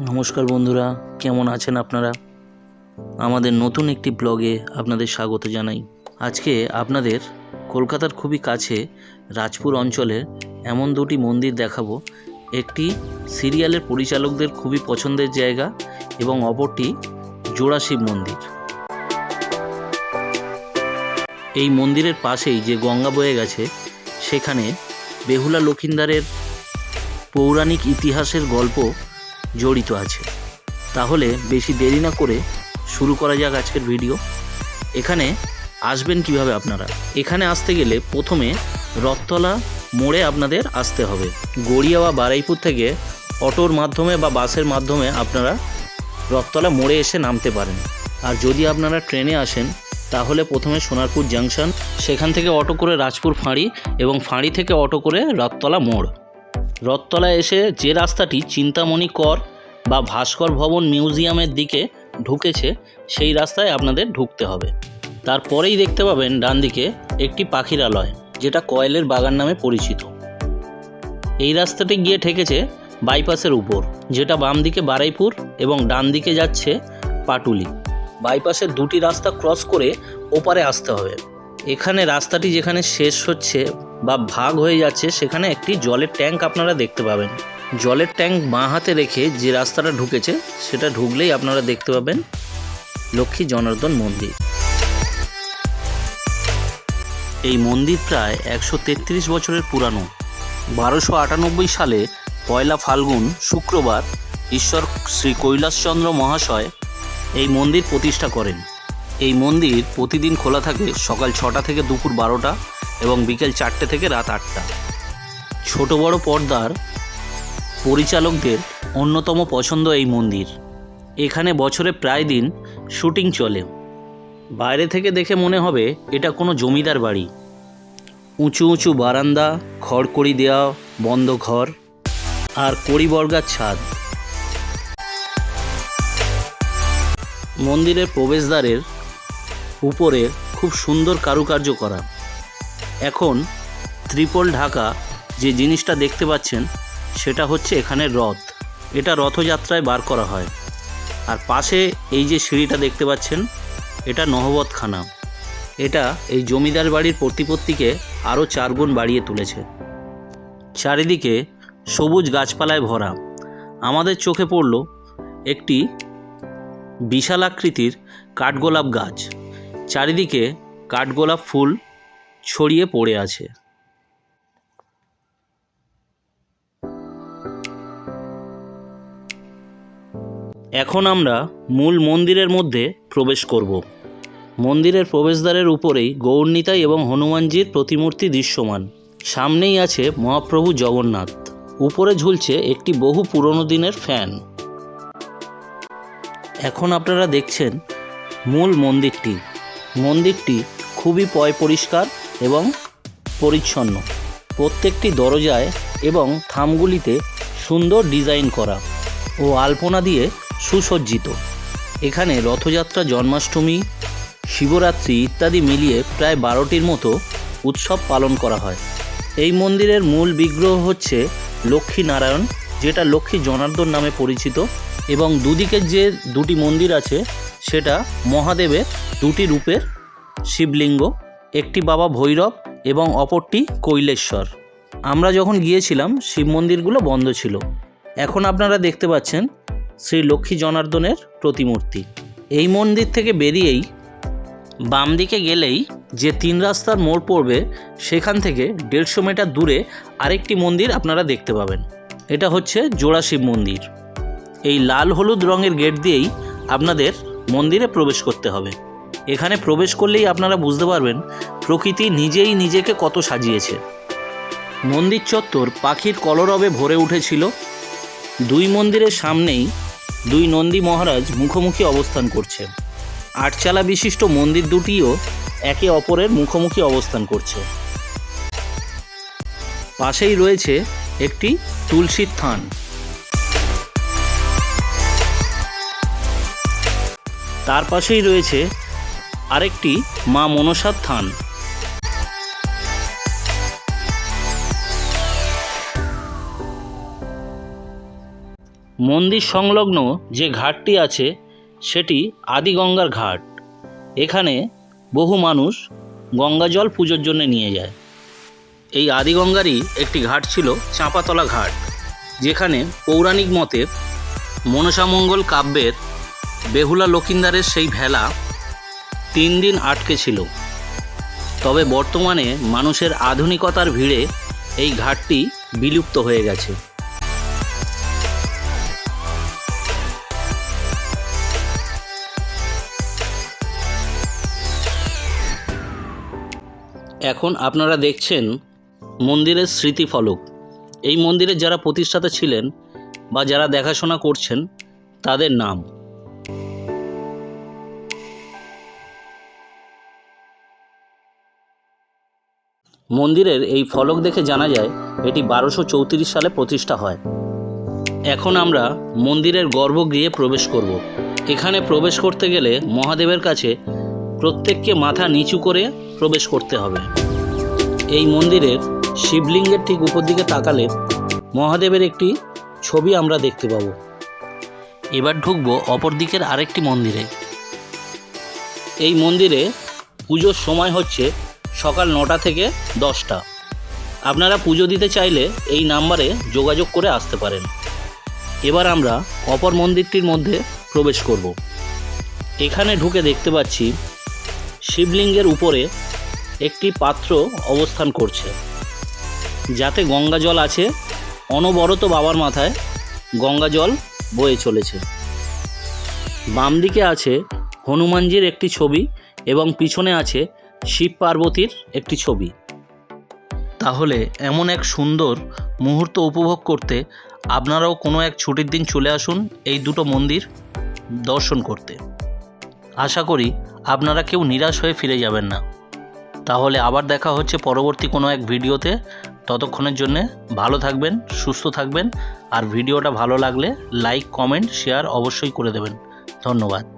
নমস্কার বন্ধুরা, কেমন আছেন আপনারা? আমাদের নতুন একটি ব্লগে আপনাদের স্বাগত জানাই। আজকে আপনাদের কলকাতার খুবই কাছে রাজপুর অঞ্চলের এমন দুটি মন্দির দেখাবো। একটি সিরিয়ালের পরিচালকদের খুবই পছন্দের জায়গা এবং অপরটি জোড়াশিব মন্দির। এই মন্দিরের পাশেই যে গঙ্গা বয়ে গেছে, সেখানে বেহুলা লক্ষিন্দারের পৌরাণিক ইতিহাসের গল্প জড়িত আছে। তাহলে বেশি দেরি না করে শুরু করা যাক আজকের ভিডিও এখানে আসবেন কীভাবে আপনারা? এখানে আসতে গেলে প্রথমে রথতলা মোড়ে আপনাদের আসতে হবে। গড়িয়া বা বারাইপুর থেকে অটোর মাধ্যমে বা বাসের মাধ্যমে আপনারা রথতলা মোড়ে এসে নামতে পারেন। আর যদি আপনারা ট্রেনে আসেন, তাহলে প্রথমে সোনারপুর জাংশন, সেখান থেকে অটো করে রাজপুর ফাঁড়ি এবং ফাঁড়ি থেকে অটো করে রথতলা মোড়। রথতলায় এসে যে রাস্তাটি চিন্তামণি কর বা ভাস্কর ভবন মিউজিয়ামের দিকে ঢুকেছে, সেই রাস্তায় আপনাদের ঢুকতে হবে। তারপরেই দেখতে পাবেন ডান দিকে একটি পাখিরালয়, যেটা কয়েলের বাগান নামে পরিচিত। এই রাস্তাটি গিয়ে ঠেকেছে বাইপাসের উপর, যেটা বাম দিকে বারাইপুর এবং ডান দিকে যাচ্ছে পাটুলি। বাইপাসের দুটি রাস্তা ক্রস করে ওপারে আসতে হবে। এখানে রাস্তাটি যেখানে শেষ হচ্ছে বা ভাগ হয়ে যাচ্ছে, সেখানে একটি জলের ট্যাঙ্ক আপনারা দেখতে পাবেন। জলের ট্যাঙ্ক বাঁ হাতে রেখে যে রাস্তাটা ঢুকেছে, সেটা ঢুকলেই আপনারা দেখতে পাবেন লক্ষ্মী জনার্দন মন্দির। এই মন্দির প্রায় একশো তেত্রিশ বছরের পুরানো। বারোশো আটানব্বই সালে পয়লা ফাল্গুন, শুক্রবার, ঈশ্বর শ্রী কৈলাসচন্দ্র মহাশয় এই মন্দির প্রতিষ্ঠা করেন। এই মন্দির প্রতিদিন খোলা থাকে সকাল ছটা থেকে দুপুর বারোটা। এবং বিকেল চারটে থেকে রাত আটটা। ছোট বড় পর্দার পরিচালকদের অন্যতম পছন্দ এই মন্দির। এখানে বছরে প্রায় দিন শুটিং চলে। বাইরে থেকে দেখে মনে হবে এটা কোনো জমিদার বাড়ি। উঁচু উঁচু বারান্দা, খড়কড়ি দেওয়া বন্ধ ঘর আর কড়িবর্গার ছাদ। মন্দিরের প্রবেশদ্বারের উপরে খুব সুন্দর কারুকার্য করা। এখন ত্রিপল ঢাকা যে জিনিসটা দেখতে পাচ্ছেন, সেটা হচ্ছে এখানে রথ। এটা রথযাত্রায় বার করা হয়। আর পাশে এই যে সিঁড়িটা দেখতে পাচ্ছেন, এটা নহবতখানা। এটা এই জমিদার বাড়ির প্রতিপত্তিকে আরও চারগুণ বাড়িয়ে তুলেছে। চারিদিকে সবুজ গাছপালায় ভরা। আমাদের চোখে পড়ল একটি বিশাল আকৃতির কাঠগোলাপ গাছ। চারিদিকে কাঠগোলাপ ফুল ছড়িয়ে পড়ে আছে। এখন আমরা মূল মন্দিরের মধ্যে প্রবেশ করব। মন্দিরের প্রবেশদ্বারের উপরেই গৌরনীতাই এবং হনুমানজির প্রতিমূর্তি দৃশ্যমান। সামনেই আছে মহাপ্রভু জগন্নাথ। উপরে ঝুলছে একটি বহু পুরনো দিনের ফ্যান। এখন আপনারা দেখছেন মূল মন্দিরটি। মন্দিরটি খুবই পয় পরিষ্কার এবং পরিচ্ছন্ন। প্রত্যেকটি দরজায় এবং থামগুলিতে সুন্দর ডিজাইন করা ও আলপনা দিয়ে সুসজ্জিত। এখানে রথযাত্রা, জন্মাষ্টমী, শিবরাত্রি ইত্যাদি মিলিয়ে প্রায় বারোটির মতো উৎসব পালন করা হয়। এই মন্দিরের মূল বিগ্রহ হচ্ছে লক্ষ্মী নারায়ণ যেটা লক্ষ্মী জনার্দন নামে পরিচিত এবং দুদিকের যে দুটি মন্দির আছে, সেটা মহাদেবের দুটি রূপের শিবলিঙ্গ একটি বাবা ভৈরব এবং অপরটি কৈলেশ্বর। আমরা যখন গিয়েছিলাম, শিব মন্দিরগুলো বন্ধ ছিল। এখন আপনারা দেখতে পাচ্ছেন শ্রী লক্ষ্মী জনার্দনের প্রতিমূর্তি। এই মন্দির থেকে বেরিয়েই বাম দিকে গেলেই যে তিন রাস্তার মোড় পড়বে, সেখান থেকে দেড়শো মিটার দূরে আরেকটি মন্দির আপনারা দেখতে পাবেন। এটা হচ্ছে জোড়া শিব মন্দির। এই লাল হলুদ রঙের গেট দিয়েই আপনাদের মন্দিরে প্রবেশ করতে হবে। এখানে প্রবেশ করলেই আপনারা বুঝতে পারবেন প্রকৃতি নিজেই নিজেকে কত সাজিয়েছে। মন্দির চত্বর পাখির কলরবে ভরে উঠেছিল। দুই মন্দিরের সামনেই দুই নন্দী মহারাজ মুখোমুখি অবস্থান করছে। আটচালা বিশিষ্ট মন্দির দুটিও একে অপরের মুখোমুখি অবস্থান করছে। পাশেই রয়েছে একটি তুলসীর থান। তার পাশেই রয়েছে আরেকটি মা মনসার থান। মন্দির সংলগ্ন যে ঘাটটি আছে, সেটি আদিগঙ্গার ঘাট। এখানে বহু মানুষ গঙ্গা জল পুজোর জন্য নিয়ে যায়। এই আদিগঙ্গারই একটি ঘাট ছিল চাঁপাতলা ঘাট, যেখানে পৌরাণিক মতে মনসামঙ্গল কাব্যের বেহুলা লকিন্দারের সেই ভেলা তিন দিন আটকে ছিল। তবে বর্তমানে মানুষের আধুনিকতার ভিড়ে এই ঘাটটি বিলুপ্ত হয়ে গেছে। এখন আপনারা দেখছেন মন্দিরের স্মৃতিফলক। এই মন্দিরের যারা প্রতিষ্ঠাতা ছিলেন বা যারা দেখাশোনা করছেন, তাদের নাম। মন্দিরের এই ফলক দেখে জানা যায়, এটি বারোশো চৌত্রিশ সালে প্রতিষ্ঠা হয়। এখন আমরা মন্দিরের গর্ভগৃহে প্রবেশ করব। এখানে প্রবেশ করতে গেলে মহাদেবের কাছে প্রত্যেককে মাথা নিচু করে প্রবেশ করতে হবে। এই মন্দিরের শিবলিঙ্গের ঠিক উপর দিকে তাকালে মহাদেবের একটি ছবি আমরা দেখতে পাবো। এবার ঢুকবো অপর দিকের আরেকটি মন্দিরে। এই মন্দিরে পুজোর সময় হচ্ছে সকাল নটা থেকে দশটা। আপনারা পুজো দিতে চাইলে এই নাম্বারে যোগাযোগ করে আসতে পারেন। এবার আমরা অপর মন্দিরটির মধ্যে প্রবেশ করব। এখানে ঢুকে দেখতে পাচ্ছি শিবলিঙ্গের উপরে একটি পাত্র অবস্থান করছে, যাতে গঙ্গা জল আছে, অনবরত বাবার মাথায় গঙ্গা জল বয়ে চলেছে। বাম দিকে আছে হনুমানজির একটি ছবি এবং পিছনে আছে শিব পার্বতীর একটি ছবি। তাহলে এমন এক সুন্দর মুহূর্ত উপভোগ করতে আপনারাও কোনো এক ছুটির দিন চলে আসুন এই দুটো মন্দির দর্শন করতে। আশা করি আপনারা কেউ নিরাশ হয়ে ফিরে যাবেন না। তাহলে আবার দেখা হচ্ছে পরবর্তী কোনো এক ভিডিওতে। ততক্ষণের জন্যে ভালো থাকবেন, সুস্থ থাকবেন, আর ভিডিওটা ভালো লাগলে লাইক, কমেন্ট, শেয়ার অবশ্যই করে দেবেন। ধন্যবাদ।